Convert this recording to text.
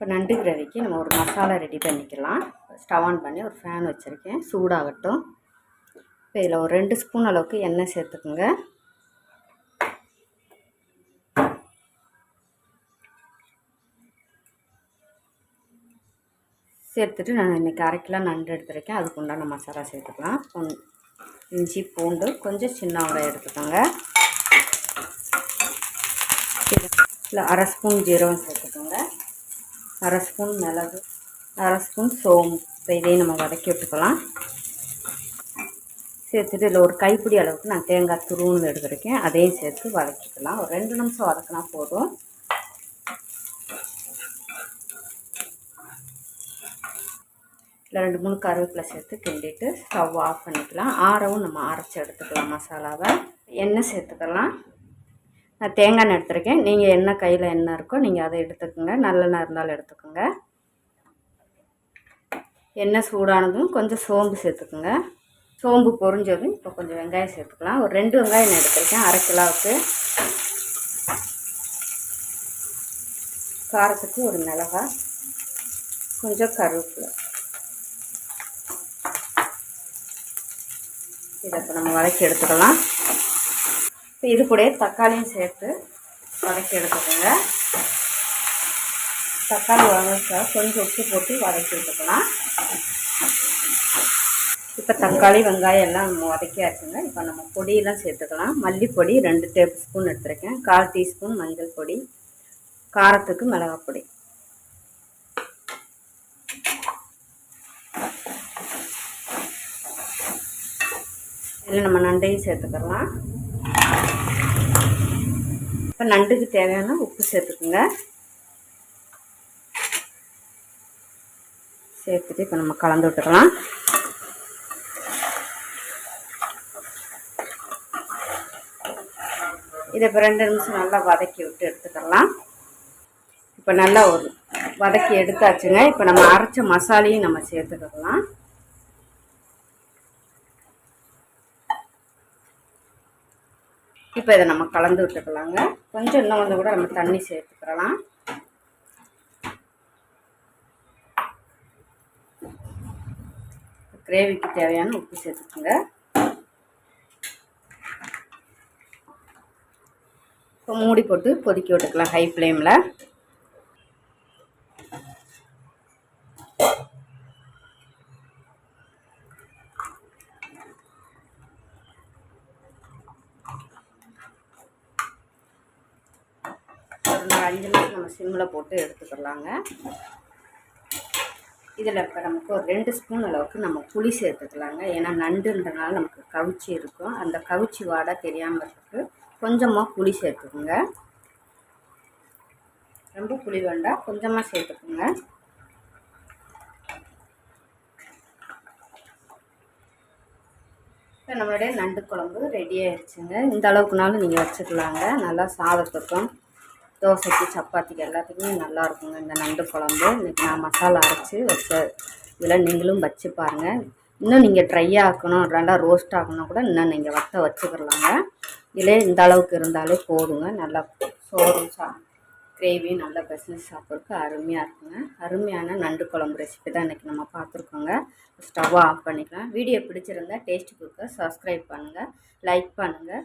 இப்போ நண்டு கிரேவிக்கு நம்ம ஒரு மசாலா ரெடி பண்ணிக்கலாம். ஸ்டவ் ஆன் பண்ணி ஒரு ஃபேன் வச்சுருக்கேன். சூடாகட்டும். இப்போ இதில் ஒரு ரெண்டு ஸ்பூன் அளவுக்கு எண்ணெய் சேர்த்துக்குங்க. சேர்த்துட்டு நான் இன்றைக்கி அரை கிலோ நண்டு எடுத்துருக்கேன். அதுக்கு உண்டான மசாலா சேர்த்துக்கலாம். இஞ்சி பூண்டு கொஞ்சம் சின்ன வெங்காயம் எடுத்துக்கோங்க. இல்லை அரை ஸ்பூன் ஜீரகம் சேர்த்துக்கோங்க. அரை ஸ்பூன் மிளகு அரை ஸ்பூன் சோம்பு. இப்போ இதையும் நம்ம வதக்கி விட்டுக்கலாம். சேர்த்துட்டு இதில் ஒரு கைப்பிடி அளவுக்கு நான் தேங்காய் துருவுன்னு எடுத்துருக்கேன். அதையும் சேர்த்து வதக்கிக்கலாம். ஒரு ரெண்டு நிமிஷம் வதக்கினா போதும். இல்லை ரெண்டு மூணு கருவேப்பிலை சேர்த்து கிண்டிட்டு ஸ்டவ் ஆஃப் பண்ணிக்கலாம். ஆறவும் நம்ம அரைச்சி எடுத்துக்கலாம் மசாலாவை. எண்ணெய் சேர்த்துக்கலாம். நான் தேங்காய் எண்ணெய் எடுத்துருக்கேன். நீங்கள் என்ன கையில் என்ன இருக்கோ நீங்கள் அதை எடுத்துக்கோங்க. நல்லெண்ணெய் இருந்தாலும் எடுத்துக்கோங்க. எண்ணெய் சூடானதும் கொஞ்சம் சோம்பு சேர்த்துக்குங்க. சோம்பு பொறிஞ்சதும் இப்போ கொஞ்சம் வெங்காயம் சேர்த்துக்கலாம். ஒரு ரெண்டு வெங்காயம் நான் எடுத்துருக்கேன். அரை கிலோவுக்கு காரத்துக்கு ஒரு மிளகா கொஞ்சம் கருவேப்பிலை. இதை இப்போ நம்ம வதக்கி எடுத்துக்கலாம். இப்போ இது கூட தக்காளியும் சேர்த்து வதக்கி எடுத்துக்கோங்க. தக்காளி வதக்க கொஞ்சம் உப்பு போட்டு வதக்கி எடுத்துக்கலாம் இப்போ தக்காளி வெங்காயம் எல்லாம் நம்ம வதக்கியாச்சுங்க. இப்போ நம்ம பொடியெல்லாம் சேர்த்துக்கலாம். மல்லிப்பொடி ரெண்டு டேபிள் ஸ்பூன் எடுத்துருக்கேன். கால் டீஸ்பூன் மஞ்சள் பொடி காரத்துக்கு மிளகாய் பொடி. இதில் நம்ம நண்டையும் சேர்த்துக்கலாம். இப்போ நண்டுக்கு தேவையான உப்பு சேர்த்துக்குங்க. சேர்த்துட்டு இப்போ நம்ம கலந்து விட்டுக்கலாம். இதை இப்போ ரெண்டு நிமிஷம் நல்லா வதக்கி விட்டு எடுத்துக்கலாம். இப்போ நல்லா ஒரு வதக்கி எடுத்தாச்சுங்க. இப்போ நம்ம அரைச்ச மசாலையும் நம்ம சேர்த்துக்கலாம். இப்போ இதை நம்ம கலந்து விட்டுக்கலாங்க. கொஞ்சம் இன்னும் வந்து கூட நம்ம தண்ணி சேர்த்துக்கலாம் கிரேவிக்கு தேவையான உப்பு சேர்த்துக்கோங்க. இப்போ மூடி போட்டு கொதிக்க விட்டுக்கலாம் ஹை ஃப்ளேமில் ஒரு அஞ்சு நிமிஷம் நம்ம சிம்மில் போட்டு எடுத்துக்கலாங்க. இதில் இப்போ நமக்கு ஒரு ரெண்டு ஸ்பூன் அளவுக்கு நம்ம புளி சேர்த்துக்கலாங்க. ஏன்னா நண்டுன்றனால நமக்கு கவிச்சி இருக்கும். அந்த கவிச்சி வாடை தெரியாமல் இருக்கிறதுக்கு கொஞ்சமாக புளி சேர்த்துக்குங்க. ரொம்ப புளி வேண்டாம். கொஞ்சமாக சேர்த்துக்குங்க. இப்போ நம்மளுடைய நண்டு குழம்பு ரெடி ஆயிடுச்சுங்க. இந்த அளவுக்குனாலும் நீங்கள் வச்சுக்கலாங்க. நல்லா சாதத்துக்கும் தோசைக்கு சப்பாத்திக்கு எல்லாத்துக்குமே நல்லா இருக்குங்க இந்த நண்டு குழம்பு. இன்றைக்கி நான் மசாலா அரைச்சி வச்ச இதில் நீங்களும் வச்சு பாருங்கள் இன்னும் நீங்கள் ட்ரை ஆக்கணும். நல்லா ரோஸ்ட் ஆகணும் கூட இன்னும் நீங்கள் வத்த வச்சுக்கிறலாங்க இதிலே இந்த அளவுக்கு இருந்தாலே போதுங்க. நல்லா சோறும் சா கிரேவி நல்லா பிஸ்னஸ் சாப்பிட்றதுக்கு அருமையாக இருக்குங்க. அருமையான நண்டு குழம்பு ரெசிபி தான் இன்றைக்கி நம்ம பார்த்துருக்கோங்க. ஸ்டவ்வை ஆஃப் பண்ணிக்கலாம். வீடியோ பிடிச்சிருந்தா டேஸ்ட் குக்கை சப்ஸ்கிரைப் பண்ணுங்கள் லைக் பண்ணுங்கள்